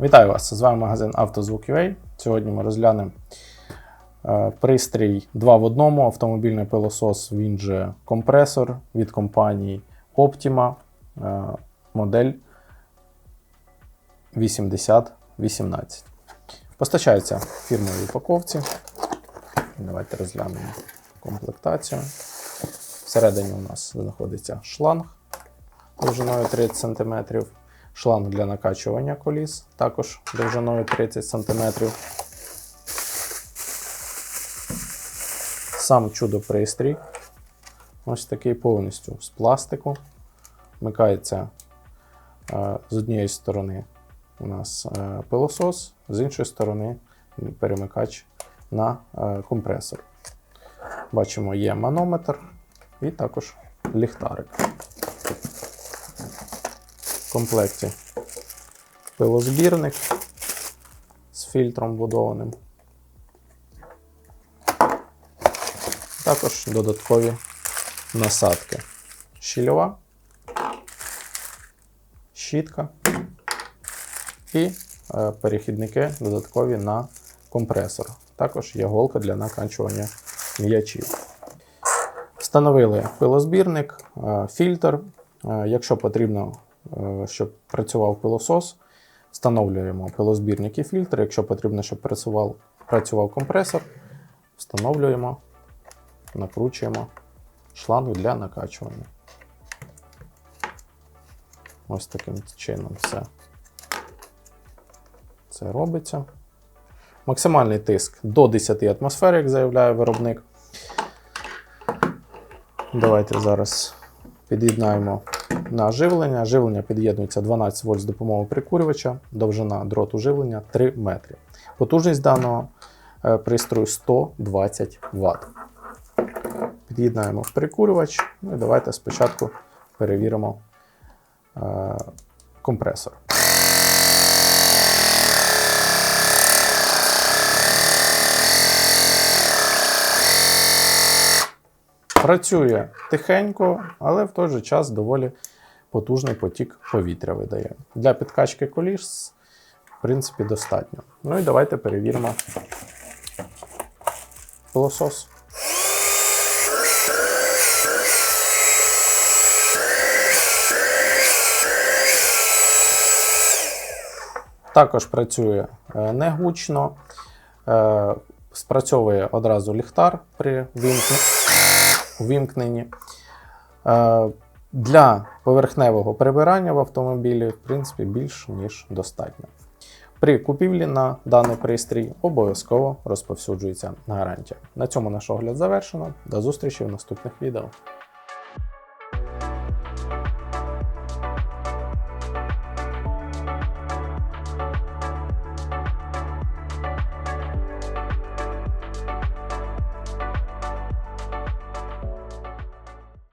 Вітаю вас! З вами магазин «Автозвук.UA». Сьогодні ми розглянемо е, пристрій 2 в одному, автомобільний пилосос, він же компресор від компанії Optima, е, модель 8018. Постачається в фірмовій упаковці. Давайте розглянемо комплектацію. Всередині у нас знаходиться шланг довжиною 30 см, шланг для накачування коліс, також довжиною 30 см. Сам чудо-пристрій. Ось такий повністю з пластику. Вмикається е, з однієї сторони у нас е, пилосос, з іншої сторони перемикач на е, компресор. Бачимо, є манометр і також ліхтарик. Комплекті пилозбірник з фільтром вбудованим. Також додаткові насадки. Щільова, щітка і е, перехідники додаткові на компресор. Також є голка для накачування м'ячів. Встановили пилозбірник, е, фільтр. Е, Якщо потрібно, щоб працював пилосос, встановлюємо пилозбірник і фільтр. Якщо потрібно, щоб працював, працював компресор, встановлюємо, накручуємо шлангу для накачування. Ось таким чином все це робиться. Максимальний тиск до 10 атмосфер, як заявляє виробник. Давайте зараз під'єднаємо на живлення. Живлення під'єднується 12 вольт з допомогою прикурювача, довжина дроту живлення 3 метри. Потужність даного е, пристрою 120 Вт. Під'єднаємо прикурювач. Ну і давайте спочатку перевіримо е, компресор. Працює тихенько, але в той же час доволі потужний потік повітря видає. Для підкачки коліс, в принципі, достатньо. Ну і давайте перевіримо пилосос. Також працює е, негучно, е, спрацьовує одразу ліхтар при вімкненні увімкнені. Е, Для поверхневого прибирання в автомобілі, в принципі, більш ніж достатньо. При купівлі на даний пристрій обов'язково розповсюджується гарантія. На цьому наш огляд завершено. До зустрічі в наступних відео.